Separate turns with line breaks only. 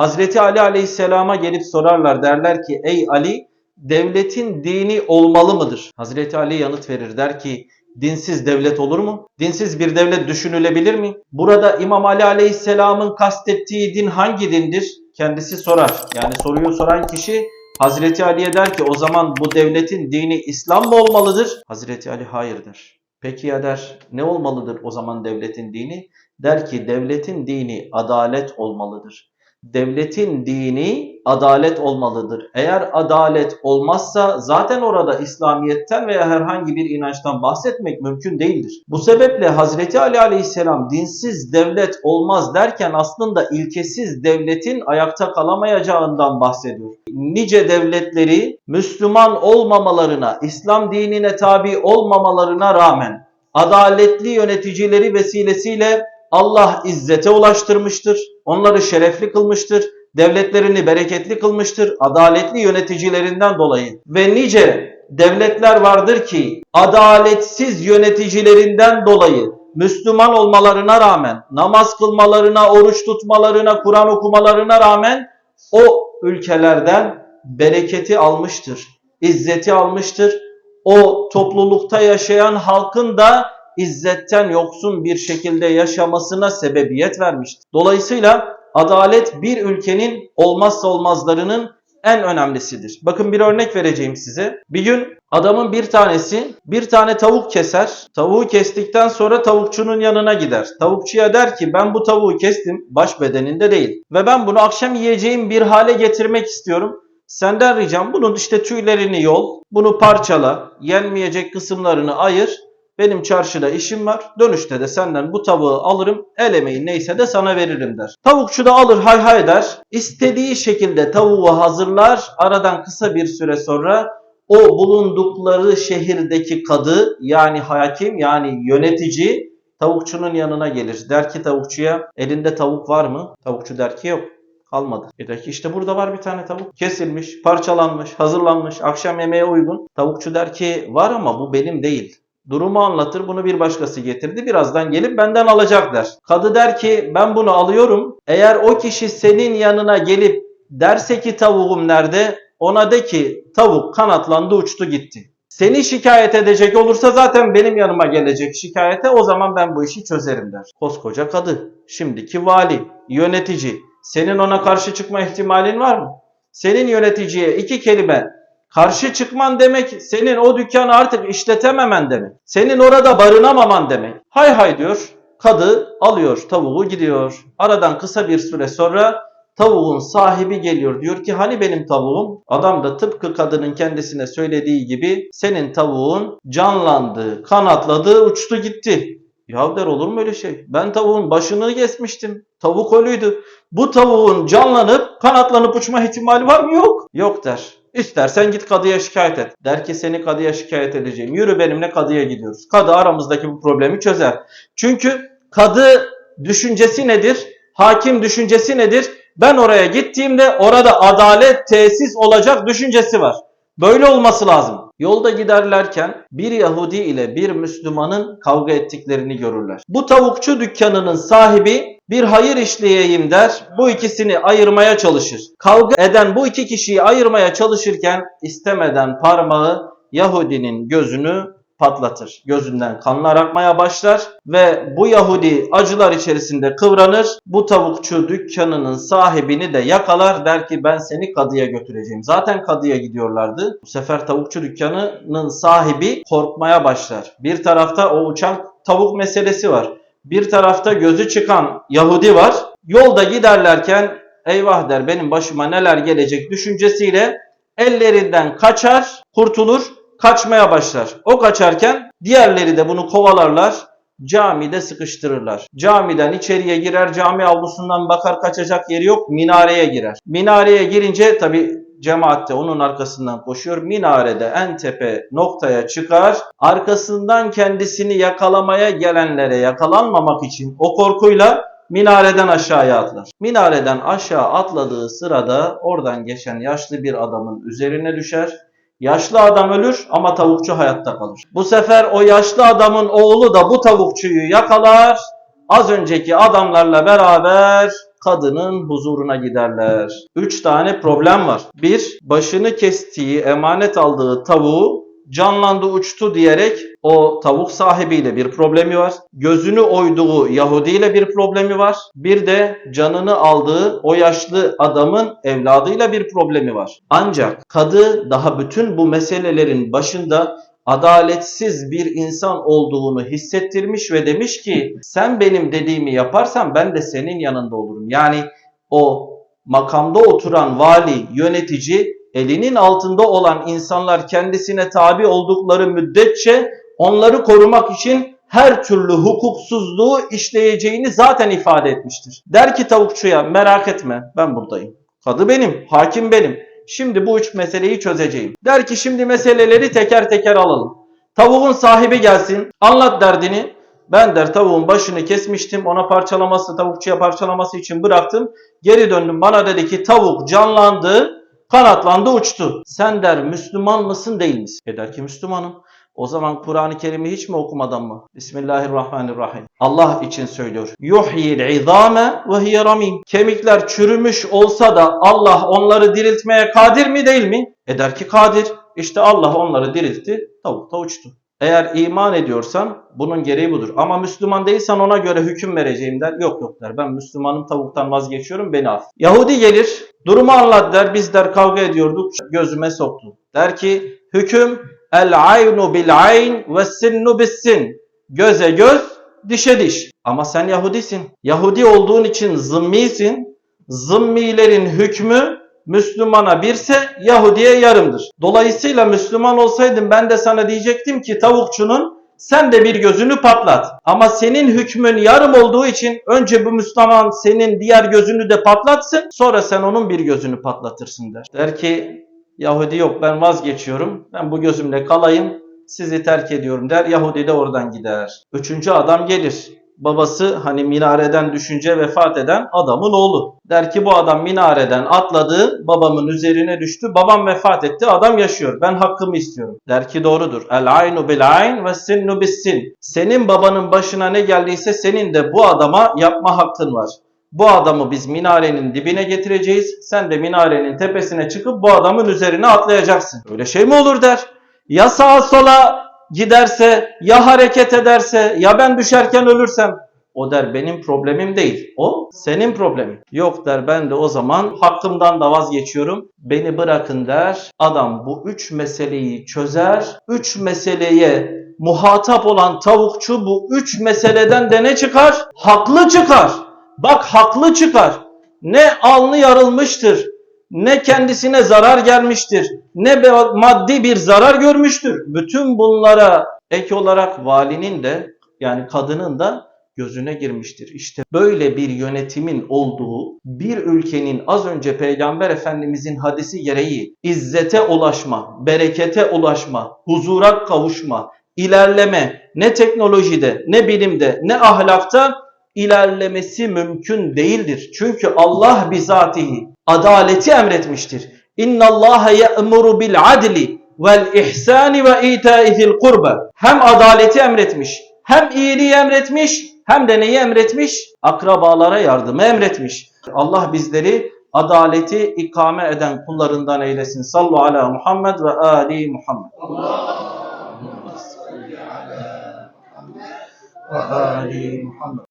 Hazreti Ali Aleyhisselam'a gelip sorarlar derler ki ey Ali devletin dini olmalı mıdır? Hazreti Ali yanıt verir der ki dinsiz devlet olur mu? Dinsiz bir devlet düşünülebilir mi? Burada İmam Ali Aleyhisselam'ın kastettiği din hangi dindir? Kendisi sorar. Yani soruyu soran kişi Hazreti Ali'ye der ki o zaman bu devletin dini İslam mı olmalıdır? Hazreti Ali hayır der. Peki ya der ne olmalıdır o zaman devletin dini? Der ki devletin dini adalet olmalıdır. Devletin dini adalet olmalıdır. Eğer adalet olmazsa zaten orada İslamiyet'ten veya herhangi bir inançtan bahsetmek mümkün değildir. Bu sebeple Hazreti Ali Aleyhisselam dinsiz devlet olmaz derken aslında ilkesiz devletin ayakta kalamayacağından bahsediyor. Nice devletleri Müslüman olmamalarına, İslam dinine tabi olmamalarına rağmen adaletli yöneticileri vesilesiyle Allah izzete ulaştırmıştır. Onları şerefli kılmıştır. Devletlerini bereketli kılmıştır. Adaletli yöneticilerinden dolayı. Ve nice devletler vardır ki adaletsiz yöneticilerinden dolayı Müslüman olmalarına rağmen, namaz kılmalarına, oruç tutmalarına, Kur'an okumalarına rağmen o ülkelerden bereketi almıştır. İzzeti almıştır. O toplulukta yaşayan halkın da izzetten yoksun bir şekilde yaşamasına sebebiyet vermiştir. Dolayısıyla adalet bir ülkenin olmazsa olmazlarının en önemlisidir. Bakın bir örnek vereceğim size. Bir gün adamın bir tanesi bir tane tavuk keser. Tavuğu kestikten sonra tavukçunun yanına gider. Tavukçuya der ki ben bu tavuğu kestim baş bedeninde değil. Ve ben bunu akşam yiyeceğim bir hale getirmek istiyorum. Senden ricam bunun işte tüylerini yol, bunu parçala, yenmeyecek kısımlarını ayır. Benim çarşıda işim var. Dönüşte de senden bu tavuğu alırım. El emeği neyse de sana veririm der. Tavukçu da alır hay hay der. İstediği şekilde tavuğu hazırlar. Aradan kısa bir süre sonra o bulundukları şehirdeki kadı yani hakim yani yönetici tavukçunun yanına gelir. Der ki tavukçuya elinde tavuk var mı? Tavukçu der ki yok. Kalmadı. E der ki işte burada var bir tane tavuk. Kesilmiş, parçalanmış, hazırlanmış, akşam yemeğe uygun. Tavukçu der ki var ama bu benim değil. Durumu anlatır bunu bir başkası getirdi birazdan gelip benden alacak der. Kadı der ki ben bunu alıyorum. Eğer o kişi senin yanına gelip derse ki tavuğum nerede? Ona de ki tavuk kanatlandı uçtu gitti. Seni şikayet edecek olursa zaten benim yanıma gelecek şikayete o zaman ben bu işi çözerim der. Koskoca kadı, şimdiki vali, yönetici. Senin ona karşı çıkma ihtimalin var mı? Senin yöneticiye iki kelime Karşı çıkman demek senin o dükkanı artık işletememen demek. Senin orada barınamaman demek. Hay hay diyor. Kadı alıyor tavuğu gidiyor. Aradan kısa bir süre sonra tavuğun sahibi geliyor. Diyor ki hani benim tavuğum? Adam da tıpkı kadının kendisine söylediği gibi senin tavuğun canlandı, kanatladı, uçtu gitti. Ya der olur mu öyle şey? Ben tavuğun başını kesmiştim. Tavuk ölüydü. Bu tavuğun canlanıp kanatlanıp uçma ihtimali var mı? Yok. Yok der. İstersen git kadıya şikayet et. Der ki seni kadıya şikayet edeceğim. Yürü benimle kadıya gidiyoruz. Kadı aramızdaki bu problemi çözer. Çünkü kadı düşüncesi nedir? Hakim düşüncesi nedir? Ben oraya gittiğimde orada adalet tesis olacak düşüncesi var. Böyle olması lazım. Yolda giderlerken bir Yahudi ile bir Müslümanın kavga ettiklerini görürler. Bu tavukçu dükkanının sahibi bir hayır işleyeyim der. Bu ikisini ayırmaya çalışır. Kavga eden bu iki kişiyi ayırmaya çalışırken istemeden parmağı Yahudinin gözünü patlatır. Gözünden kanlar akmaya başlar ve bu Yahudi acılar içerisinde kıvranır. Bu tavukçu dükkanının sahibini de yakalar der ki ben seni kadıya götüreceğim. Zaten kadıya gidiyorlardı. Bu sefer tavukçu dükkanının sahibi korkmaya başlar. Bir tarafta o uçan tavuk meselesi var. Bir tarafta gözü çıkan Yahudi var. Yolda giderlerken eyvah der benim başıma neler gelecek düşüncesiyle ellerinden kaçar, kurtulur kaçmaya başlar. O kaçarken diğerleri de bunu kovalarlar. Camide sıkıştırırlar. Camiden içeriye girer, cami avlusundan bakar kaçacak yeri yok, minareye girer. Minareye girince tabi cemaatte onun arkasından koşuyor. Minarede en tepe noktaya çıkar. Arkasından kendisini yakalamaya gelenlere yakalanmamak için o korkuyla minareden aşağıya atlar. Minareden aşağı atladığı sırada oradan geçen yaşlı bir adamın üzerine düşer. Yaşlı adam ölür ama tavukçu hayatta kalır. Bu sefer o yaşlı adamın oğlu da bu tavukçuyu yakalar. Az önceki adamlarla beraber kadının huzuruna giderler. Üç tane problem var. Bir, başını kestiği, emanet aldığı tavuğu canlandı uçtu diyerek o tavuk sahibiyle bir problemi var. Gözünü oyduğu Yahudi ile bir problemi var. Bir de canını aldığı o yaşlı adamın evladıyla bir problemi var. Ancak kadı daha bütün bu meselelerin başında adaletsiz bir insan olduğunu hissettirmiş ve demiş ki sen benim dediğimi yaparsan ben de senin yanında olurum. Yani o makamda oturan vali, yönetici elinin altında olan insanlar kendisine tabi oldukları müddetçe onları korumak için her türlü hukuksuzluğu işleyeceğini zaten ifade etmiştir. Der ki tavukçuya merak etme ben buradayım. Kadı benim, hakim benim. Şimdi bu üç meseleyi çözeceğim. Der ki şimdi meseleleri teker teker alalım. Tavuğun sahibi gelsin, anlat derdini. Ben der tavuğun başını kesmiştim, ona parçalaması, tavukçuya parçalaması için bıraktım. Geri döndüm bana dedi ki tavuk canlandı, kanatlandı uçtu. Sen der Müslüman mısın değil misin? E der ki Müslümanım. O zaman Kur'an-ı Kerim'i hiç mi okumadan mı? Bismillahirrahmanirrahim. Allah için söylüyor. Yuhyil izame ve hiye. Kemikler çürümüş olsa da Allah onları diriltmeye kadir mi değil mi? E der ki kadir. İşte Allah onları diriltti. Tavuk da uçtu. Eğer iman ediyorsan bunun gereği budur. Ama Müslüman değilsen ona göre hüküm vereceğim der. Yok yok der. Ben Müslümanım tavuktan vazgeçiyorum beni af. Yahudi gelir. Durumu anlat der. Biz der kavga ediyorduk. Gözüme soktu. Der ki hüküm el aynu bil ayn ve sinnu bis sin. Göze göz, dişe diş. Ama sen Yahudisin. Yahudi olduğun için zımmisin. Zımmilerin hükmü Müslümana birse Yahudiye yarımdır. Dolayısıyla Müslüman olsaydım ben de sana diyecektim ki tavukçunun sen de bir gözünü patlat. Ama senin hükmün yarım olduğu için önce bu Müslüman senin diğer gözünü de patlatsın sonra sen onun bir gözünü patlatırsın der. Der ki Yahudi yok ben vazgeçiyorum. Ben bu gözümle kalayım. Sizi terk ediyorum der. Yahudi de oradan gider. Üçüncü adam gelir. Babası hani minareden düşünce vefat eden adamın oğlu. Der ki bu adam minareden atladı, babamın üzerine düştü, babam vefat etti, adam yaşıyor. Ben hakkımı istiyorum. Der ki doğrudur. El aynu bil ayn ve sinnu bis sin. Senin babanın başına ne geldiyse senin de bu adama yapma hakkın var. Bu adamı biz minarenin dibine getireceğiz. Sen de minarenin tepesine çıkıp bu adamın üzerine atlayacaksın. Öyle şey mi olur der. Ya sağa sola giderse, ya hareket ederse, ya ben düşerken ölürsem. O der benim problemim değil. O senin problemin. Yok der ben de o zaman hakkımdan da vazgeçiyorum. Beni bırakın der. Adam bu üç meseleyi çözer. Üç meseleye muhatap olan tavukçu bu üç meseleden de ne çıkar? Haklı çıkar. Bak haklı çıkar. Ne alnı yarılmıştır, ne kendisine zarar gelmiştir, ne maddi bir zarar görmüştür. Bütün bunlara ek olarak valinin de yani kadının da gözüne girmiştir. İşte böyle bir yönetimin olduğu bir ülkenin az önce Peygamber Efendimizin hadisi gereği izzete ulaşma, berekete ulaşma, huzura kavuşma, ilerleme ne teknolojide, ne bilimde, ne ahlakta ilerlemesi mümkün değildir. Çünkü Allah bizatihi adaleti emretmiştir. İnna Allah ya'muru bil adli vel ihsani ve ita'izil kurba. Hem adaleti emretmiş, hem iyiliği emretmiş, hem de neyi emretmiş? Akrabalara yardımı emretmiş. Allah bizleri adaleti ikame eden kullarından eylesin. Sallu ala Muhammed ve ali Muhammed.
Allahümme ali Muhammed.